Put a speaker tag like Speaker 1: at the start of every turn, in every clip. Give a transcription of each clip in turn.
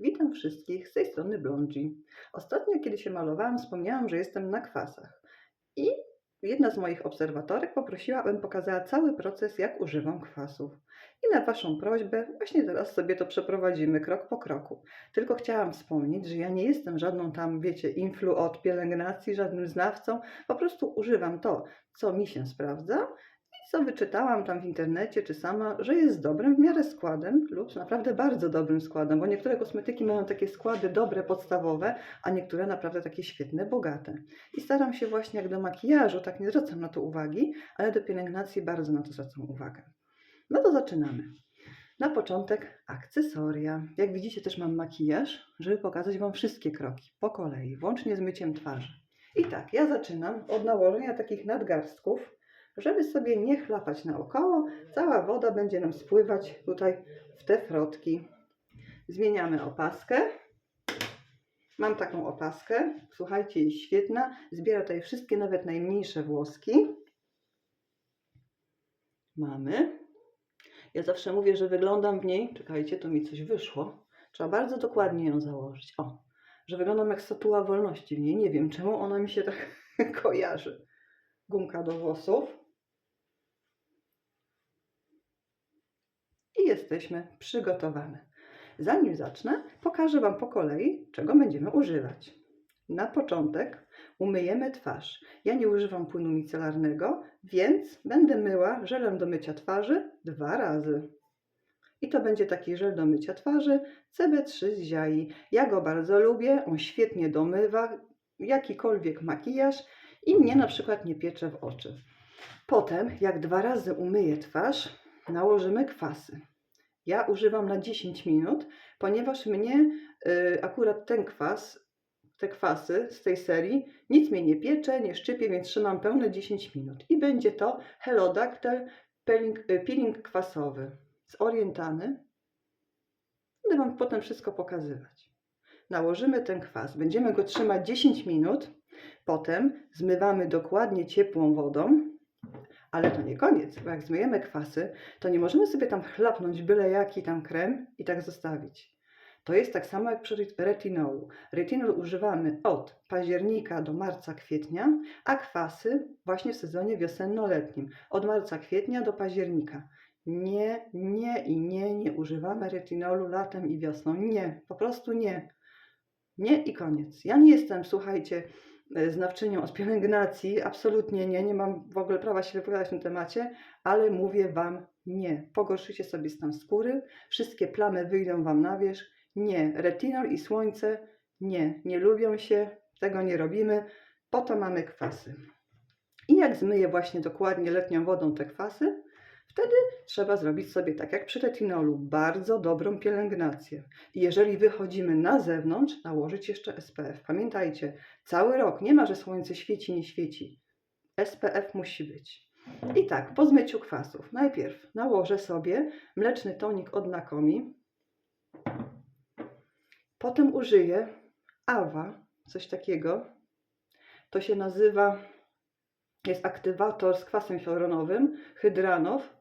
Speaker 1: Witam wszystkich z tej strony Blondzi. Ostatnio, kiedy się malowałam, wspomniałam, że jestem na kwasach. I jedna z moich obserwatorek poprosiła, abym pokazała cały proces, jak używam kwasów. I na Waszą prośbę właśnie teraz sobie to przeprowadzimy krok po kroku. Tylko chciałam wspomnieć, że ja nie jestem żadną tam, wiecie, influ od pielęgnacji, żadnym znawcą. Po prostu używam to, co mi się sprawdza co wyczytałam tam w internecie czy sama, że jest dobrym w miarę składem lub naprawdę bardzo dobrym składem, bo niektóre kosmetyki mają takie składy dobre, podstawowe, a niektóre naprawdę takie świetne, bogate. I staram się właśnie jak do makijażu, tak nie zwracam na to uwagi, ale do pielęgnacji bardzo na to zwracam uwagę. No to zaczynamy. Na początek akcesoria. Jak widzicie też mam makijaż, żeby pokazać Wam wszystkie kroki po kolei, włącznie z myciem twarzy. I tak, ja zaczynam od nałożenia takich nadgarstków, żeby sobie nie chlapać naokoło. Cała woda będzie nam spływać tutaj w te frotki. Zmieniamy opaskę. Mam taką opaskę. Słuchajcie, jest świetna. Zbiera tutaj wszystkie, nawet najmniejsze włoski. Mamy. Ja zawsze mówię, że wyglądam w niej. Czekajcie, to mi coś wyszło. Trzeba bardzo dokładnie ją założyć. O, że wyglądam jak statua wolności w niej. Nie wiem, czemu ona mi się tak kojarzy. Gumka do włosów. I jesteśmy przygotowane. Zanim zacznę, pokażę Wam po kolei, czego będziemy używać. Na początek umyjemy twarz. Ja nie używam płynu micelarnego, więc będę myła żelem do mycia twarzy dwa razy. I to będzie taki żel do mycia twarzy CB3 z Ziai. Ja go bardzo lubię, on świetnie domywa jakikolwiek makijaż i mnie na przykład nie piecze w oczy. Potem, jak dwa razy umyję twarz, nałożymy kwasy. Ja używam na 10 minut, ponieważ mnie y, akurat ten kwas, te kwasy z tej serii, nic mnie nie piecze, nie szczypie, więc trzymam pełne 10 minut. I będzie to Hello Dactyl peeling, y, peeling kwasowy z Orientany. Będę Wam potem wszystko pokazywać. Nałożymy ten kwas, będziemy go trzymać 10 minut, potem zmywamy dokładnie ciepłą wodą, ale to nie koniec, bo jak zmyjemy kwasy, to nie możemy sobie tam chlapnąć byle jaki tam krem i tak zostawić. To jest tak samo jak przy retinolu. Retinol używamy od października do marca, kwietnia, a kwasy właśnie w sezonie wiosenno-letnim, od marca, kwietnia do października. Nie, nie i nie, nie używamy retinolu latem i wiosną. Nie, po prostu nie. Nie i koniec. Ja nie jestem, słuchajcie, znawczynią od pielęgnacji, absolutnie nie, nie mam w ogóle prawa się wypowiadać w tym temacie, ale mówię Wam nie. Pogorszycie sobie stan skóry, wszystkie plamy wyjdą Wam na wierzch. Nie, retinol i słońce nie, nie lubią się, tego nie robimy, po to mamy kwasy. I jak zmyję właśnie dokładnie letnią wodą te kwasy, wtedy trzeba zrobić sobie tak jak przy retinolu, bardzo dobrą pielęgnację. I jeżeli wychodzimy na zewnątrz, nałożyć jeszcze SPF. Pamiętajcie, cały rok nie ma, że słońce świeci, nie świeci. SPF musi być. I tak, po zmyciu kwasów. Najpierw nałożę sobie mleczny tonik od Nakomi. Potem użyję Awa, coś takiego. To się nazywa, jest aktywator z kwasem hialuronowym, hydranow.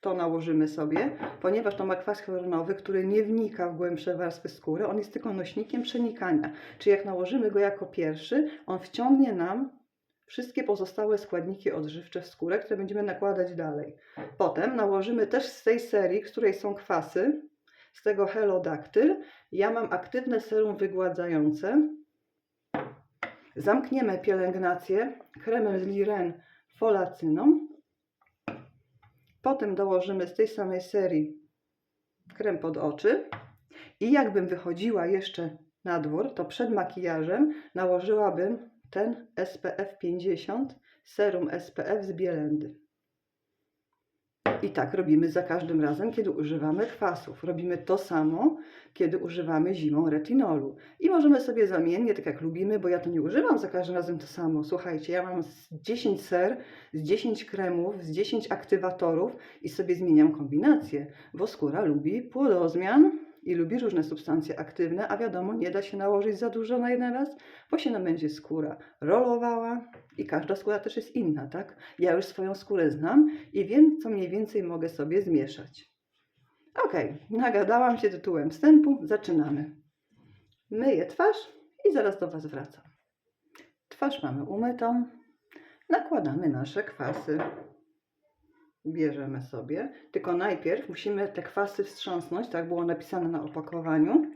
Speaker 1: To nałożymy sobie, ponieważ to ma kwas hialuronowy, który nie wnika w głębsze warstwy skóry, on jest tylko nośnikiem przenikania. Czyli jak nałożymy go jako pierwszy, on wciągnie nam wszystkie pozostałe składniki odżywcze w skórę, które będziemy nakładać dalej. Potem nałożymy też z tej serii, w której są kwasy, z tego Hello Dactyl. Ja mam aktywne serum wygładzające. Zamkniemy pielęgnację kremem z Liren folacyną. Potem dołożymy z tej samej serii krem pod oczy. I jakbym wychodziła jeszcze na dwór, to przed makijażem nałożyłabym ten SPF 50, serum SPF z Bielendy. I tak robimy za każdym razem, kiedy używamy kwasów. Robimy to samo, kiedy używamy zimą retinolu. I możemy sobie zamiennie, tak jak lubimy, bo ja to nie używam za każdym razem to samo. Słuchajcie, ja mam z 10 ser, z 10 kremów, z 10 aktywatorów i sobie zmieniam kombinację, bo skóra lubi płodozmian i lubi różne substancje aktywne, a wiadomo, nie da się nałożyć za dużo na jeden raz, bo się nam będzie skóra rolowała i każda skóra też jest inna, tak? Ja już swoją skórę znam i wiem, co mniej więcej mogę sobie zmieszać. Okej, nagadałam się tytułem wstępu. Zaczynamy. Myję twarz i zaraz do Was wracam. Twarz mamy umytą. Nakładamy nasze kwasy. Bierzemy sobie, tylko najpierw musimy te kwasy wstrząsnąć, tak było napisane na opakowaniu.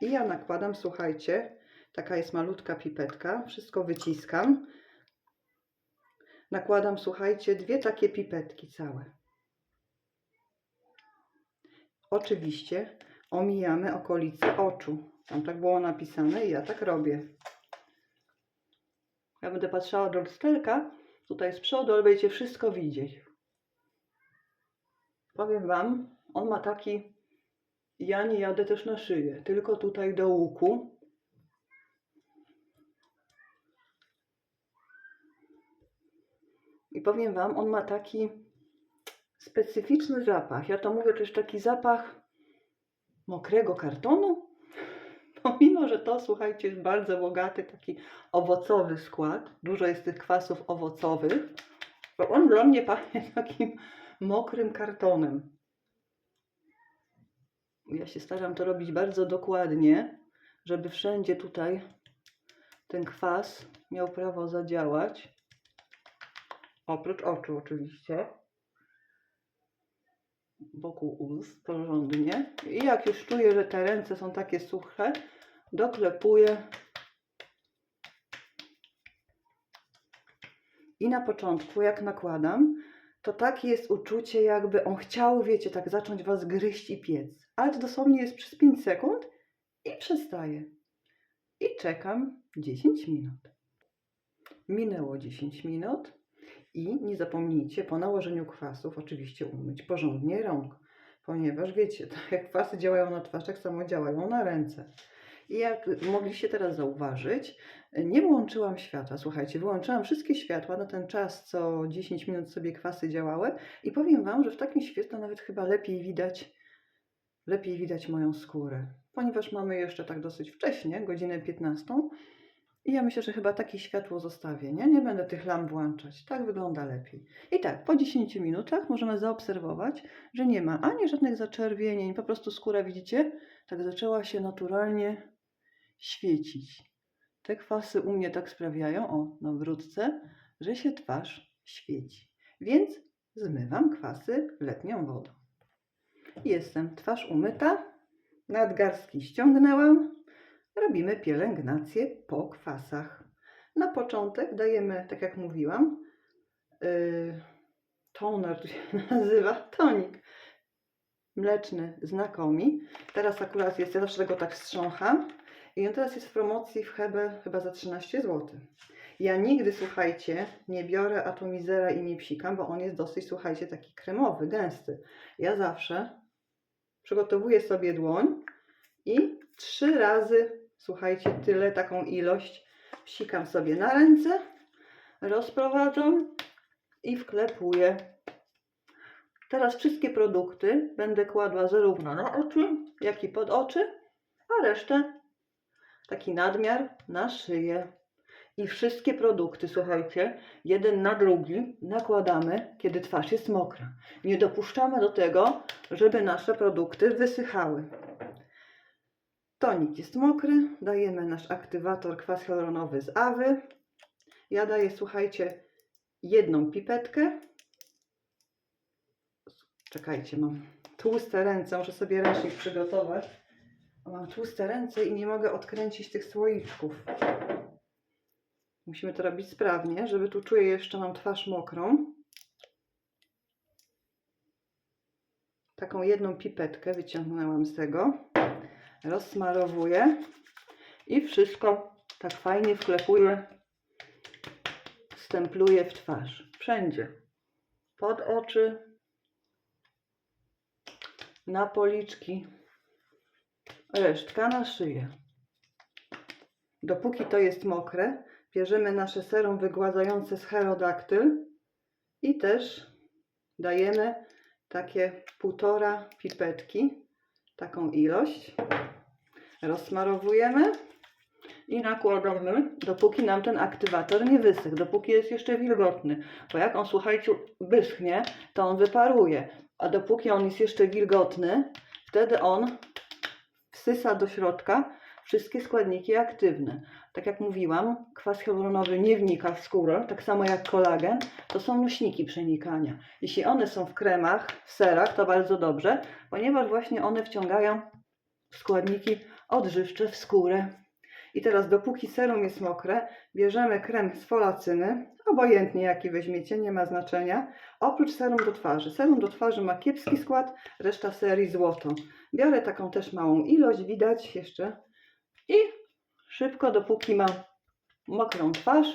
Speaker 1: I ja nakładam, słuchajcie, taka jest malutka pipetka, wszystko wyciskam. Nakładam, słuchajcie, dwie takie pipetki całe. Oczywiście omijamy okolice oczu. Tam tak było napisane i ja tak robię. Ja będę patrzała do lusterka, tutaj z przodu, ale będziecie wszystko widzieć. Powiem Wam, on ma taki, ja nie jadę też na szyję, tylko tutaj do łuku. I powiem Wam, on ma taki specyficzny zapach. Ja to mówię też taki zapach mokrego kartonu. Pomimo, że to, słuchajcie, jest bardzo bogaty, taki owocowy skład, dużo jest tych kwasów owocowych, to on dla mnie pachnie takim mokrym kartonem. Ja się staram to robić bardzo dokładnie, żeby wszędzie tutaj ten kwas miał prawo zadziałać. Oprócz oczu oczywiście. Wokół ust porządnie. I jak już czuję, że te ręce są takie suche, doklepuję. I na początku, jak nakładam, to takie jest uczucie, jakby on chciał, wiecie, tak zacząć was gryźć i piec. Ale to dosłownie jest przez 5 sekund i przestaje. I czekam 10 minut. Minęło 10 minut. I nie zapomnijcie po nałożeniu kwasów oczywiście umyć porządnie rąk, ponieważ wiecie, tak jak kwasy działają na twarz, tak samo działają na ręce. I jak mogliście teraz zauważyć, nie wyłączyłam światła. Słuchajcie, wyłączyłam wszystkie światła na ten czas, co 10 minut sobie kwasy działały i powiem Wam, że w takim świetle nawet chyba lepiej widać, lepiej widać moją skórę, ponieważ mamy jeszcze tak dosyć wcześnie, godzinę 15, i ja myślę, że chyba takie światło zostawię, nie? Nie będę tych lamp włączać. Tak wygląda lepiej. I tak, po 10 minutach możemy zaobserwować, że nie ma ani żadnych zaczerwienień, po prostu skóra, widzicie, tak zaczęła się naturalnie świecić. Te kwasy u mnie tak sprawiają, o, na brudce, że się twarz świeci. Więc zmywam kwasy letnią wodą. Jestem twarz umyta, nadgarstki ściągnęłam, robimy pielęgnację po kwasach. Na początek dajemy, tak jak mówiłam, yy, toner to się nazywa, tonik mleczny znakomi. Teraz akurat jest, ja zawsze tego tak wstrzącham i on teraz jest w promocji w Hebe chyba za 13 zł. Ja nigdy, słuchajcie, nie biorę atomizera i nie psikam, bo on jest dosyć, słuchajcie, taki kremowy, gęsty. Ja zawsze przygotowuję sobie dłoń i trzy razy słuchajcie, tyle, taką ilość psikam sobie na ręce, rozprowadzam i wklepuję. Teraz wszystkie produkty będę kładła zarówno na oczy, jak i pod oczy, a resztę, taki nadmiar, na szyję. I wszystkie produkty, słuchajcie, jeden na drugi nakładamy, kiedy twarz jest mokra. Nie dopuszczamy do tego, żeby nasze produkty wysychały. Tonik jest mokry, dajemy nasz aktywator kwas hialuronowy z Awy. Ja daję, słuchajcie, jedną pipetkę. Czekajcie, mam tłuste ręce, muszę sobie ręcznik przygotować. Mam tłuste ręce i nie mogę odkręcić tych słoiczków. Musimy to robić sprawnie, żeby tu czuję jeszcze mam twarz mokrą. Taką jedną pipetkę wyciągnęłam z tego rozsmarowuję i wszystko tak fajnie wklepuję, stempluję w twarz. Wszędzie. Pod oczy, na policzki, resztka na szyję. Dopóki to jest mokre, bierzemy nasze serum wygładzające z Herodactyl i też dajemy takie półtora pipetki, taką ilość rozsmarowujemy i nakładamy, dopóki nam ten aktywator nie wysychł, dopóki jest jeszcze wilgotny. Bo jak on, słuchajcie, wyschnie, to on wyparuje. a dopóki on jest jeszcze wilgotny, wtedy on wsysa do środka wszystkie składniki aktywne. Tak jak mówiłam, kwas hialuronowy nie wnika w skórę, tak samo jak kolagen, to są nośniki przenikania. Jeśli one są w kremach, w serach, to bardzo dobrze, ponieważ właśnie one wciągają składniki odżywcze w skórę. I teraz, dopóki serum jest mokre, bierzemy krem z folacyny, obojętnie jaki weźmiecie, nie ma znaczenia, oprócz serum do twarzy. Serum do twarzy ma kiepski skład, reszta serii złoto. Biorę taką też małą ilość, widać jeszcze, i szybko, dopóki mam mokrą twarz,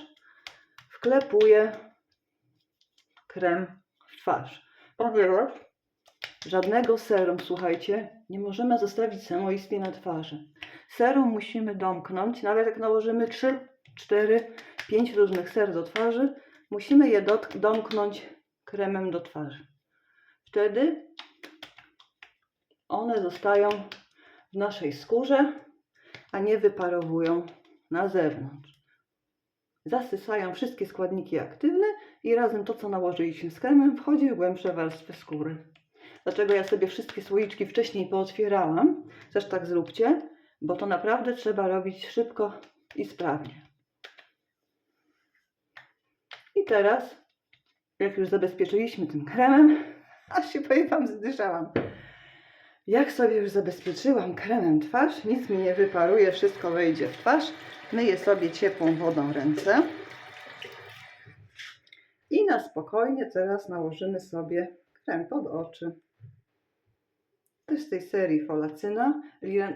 Speaker 1: wklepuję krem w twarz. Ponieważ żadnego serum, słuchajcie, nie możemy zostawić samoistnie na twarzy. Serum musimy domknąć, nawet jak nałożymy 3, 4, 5 różnych ser do twarzy, musimy je domknąć kremem do twarzy. Wtedy one zostają w naszej skórze, a nie wyparowują na zewnątrz. Zasysają wszystkie składniki aktywne i razem to, co nałożyliśmy z kremem, wchodzi w głębsze warstwy skóry. Dlaczego ja sobie wszystkie słoiczki wcześniej pootwierałam? Też tak zróbcie, bo to naprawdę trzeba robić szybko i sprawnie. I teraz, jak już zabezpieczyliśmy tym kremem, aż się powiem wam, zdyszałam. Jak sobie już zabezpieczyłam kremem twarz, nic mi nie wyparuje, wszystko wejdzie w twarz. Myję sobie ciepłą wodą ręce. I na spokojnie teraz nałożymy sobie krem pod oczy. Też z tej serii Folacyna.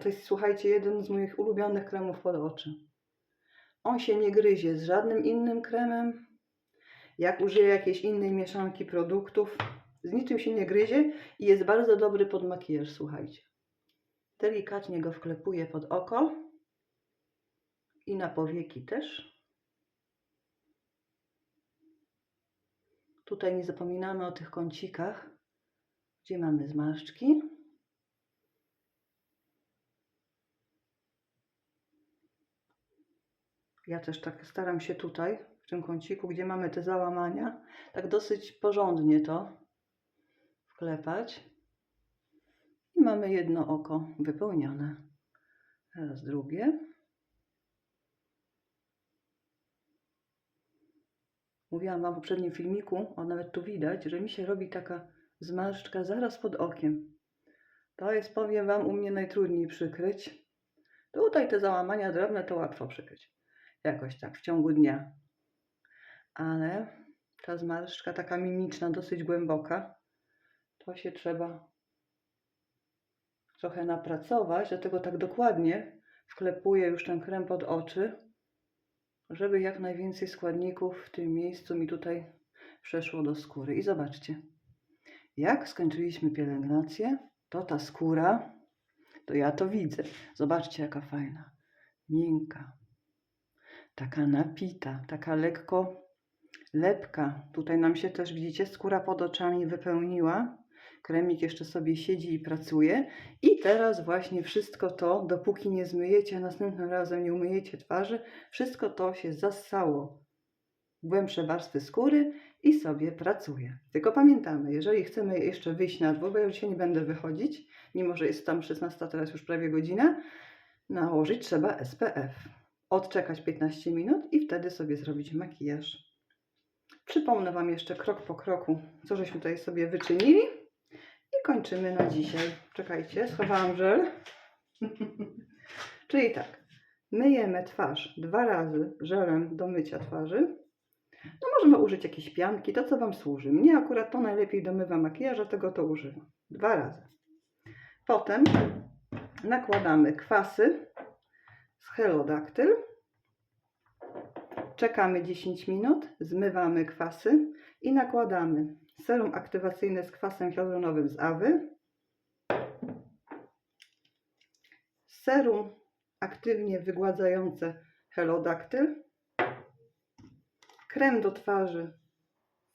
Speaker 1: To jest, słuchajcie, jeden z moich ulubionych kremów pod oczy. On się nie gryzie z żadnym innym kremem. Jak użyję jakiejś innej mieszanki produktów, z niczym się nie gryzie i jest bardzo dobry pod makijaż, słuchajcie. Delikatnie go wklepuję pod oko i na powieki też. Tutaj nie zapominamy o tych kącikach, gdzie mamy zmarszczki. Ja też tak staram się tutaj, w tym kąciku, gdzie mamy te załamania, tak dosyć porządnie to wklepać. I mamy jedno oko wypełnione. Teraz drugie. Mówiłam Wam w poprzednim filmiku, o nawet tu widać, że mi się robi taka zmarszczka zaraz pod okiem. To jest, powiem Wam, u mnie najtrudniej przykryć. Tutaj te załamania drobne to łatwo przykryć. Jakoś tak w ciągu dnia. Ale ta zmarszczka taka mimiczna, dosyć głęboka, to się trzeba trochę napracować, dlatego tak dokładnie wklepuję już ten krem pod oczy, żeby jak najwięcej składników w tym miejscu mi tutaj przeszło do skóry. I zobaczcie, jak skończyliśmy pielęgnację, to ta skóra, to ja to widzę. Zobaczcie, jaka fajna, miękka, taka napita, taka lekko lepka. Tutaj nam się też, widzicie, skóra pod oczami wypełniła. Kremik jeszcze sobie siedzi i pracuje. I teraz właśnie wszystko to, dopóki nie zmyjecie, następnym razem nie umyjecie twarzy, wszystko to się zassało w głębsze warstwy skóry i sobie pracuje. Tylko pamiętamy, jeżeli chcemy jeszcze wyjść na dwór, bo ja już dzisiaj nie będę wychodzić, mimo że jest tam 16, teraz już prawie godzina, nałożyć trzeba SPF. Odczekać 15 minut i wtedy sobie zrobić makijaż. Przypomnę Wam jeszcze krok po kroku, co żeśmy tutaj sobie wyczynili. I kończymy na dzisiaj. Czekajcie, schowałam żel. Czyli tak, myjemy twarz dwa razy żelem do mycia twarzy. No możemy użyć jakiejś pianki, to co Wam służy. Mnie akurat to najlepiej do mywa makijaża, tego to używam. Dwa razy. Potem nakładamy kwasy z Helodactyl. Czekamy 10 minut, zmywamy kwasy i nakładamy. Serum aktywacyjne z kwasem hialuronowym z Awy, serum aktywnie wygładzające Helodactyl, krem do twarzy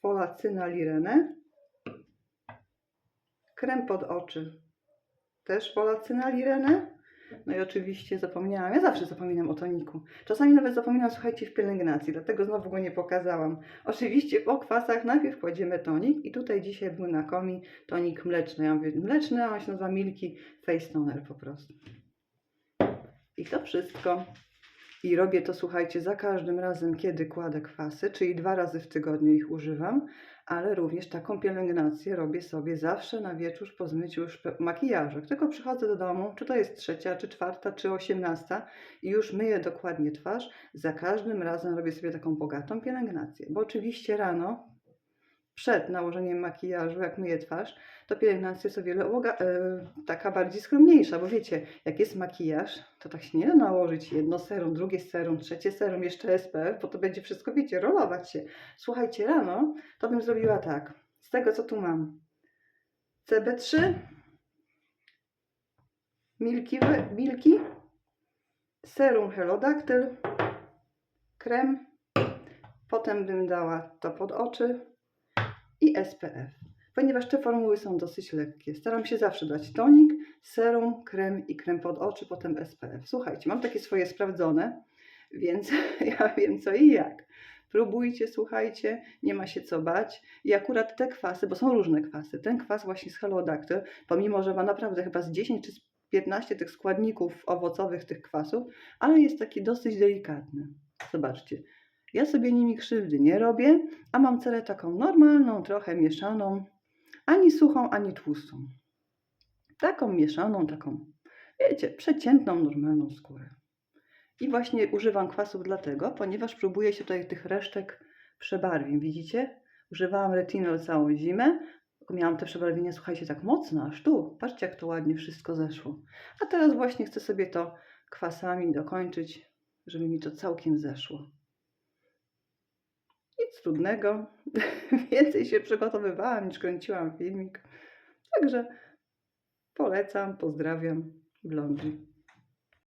Speaker 1: Folacyna Lirene, krem pod oczy też Folacyna Lirene No i oczywiście zapomniałam, ja zawsze zapominam o toniku. Czasami nawet zapominam, słuchajcie, w pielęgnacji, dlatego znowu go nie pokazałam. Oczywiście po kwasach najpierw kładziemy tonik i tutaj dzisiaj był na komi tonik mleczny. Ja mówię mleczny, a on się nazywa Milky Face Toner po prostu. I to wszystko. I robię to, słuchajcie, za każdym razem, kiedy kładę kwasy, czyli dwa razy w tygodniu ich używam, ale również taką pielęgnację robię sobie zawsze na wieczór po zmyciu już makijażu. Tylko przychodzę do domu, czy to jest trzecia, czy czwarta, czy osiemnasta i już myję dokładnie twarz. Za każdym razem robię sobie taką bogatą pielęgnację, bo oczywiście rano, przed nałożeniem makijażu, jak myję twarz, to pielęgnacja jest o wiele ułoga, e, taka bardziej skromniejsza, bo wiecie, jak jest makijaż, to tak się nie da nałożyć jedno serum, drugie serum, trzecie serum, jeszcze SPF, bo to będzie wszystko, wiecie, rolować się. Słuchajcie, rano to bym zrobiła tak, z tego co tu mam. CB3, Milki, Milki. Serum Helodactyl, krem, potem bym dała to pod oczy i SPF. Ponieważ te formuły są dosyć lekkie, staram się zawsze dać tonik, serum, krem i krem pod oczy, potem SPF. Słuchajcie, mam takie swoje sprawdzone, więc ja wiem co i jak. Próbujcie, słuchajcie, nie ma się co bać. I akurat te kwasy, bo są różne kwasy, ten kwas właśnie z Helodactyl, pomimo, że ma naprawdę chyba z 10 czy z 15 tych składników owocowych tych kwasów, ale jest taki dosyć delikatny. Zobaczcie, ja sobie nimi krzywdy nie robię, a mam cerę taką normalną, trochę mieszaną, ani suchą, ani tłustą. Taką mieszaną, taką, wiecie, przeciętną, normalną skórę. I właśnie używam kwasów dlatego, ponieważ próbuję się tutaj tych resztek przebarwień. Widzicie? Używałam retinol całą zimę. Miałam te przebarwienia, słuchajcie, tak mocno, aż tu. Patrzcie, jak to ładnie wszystko zeszło. A teraz właśnie chcę sobie to kwasami dokończyć, żeby mi to całkiem zeszło. Nic trudnego. Więcej się przygotowywałam niż kręciłam filmik. Także polecam, pozdrawiam. Blondzi.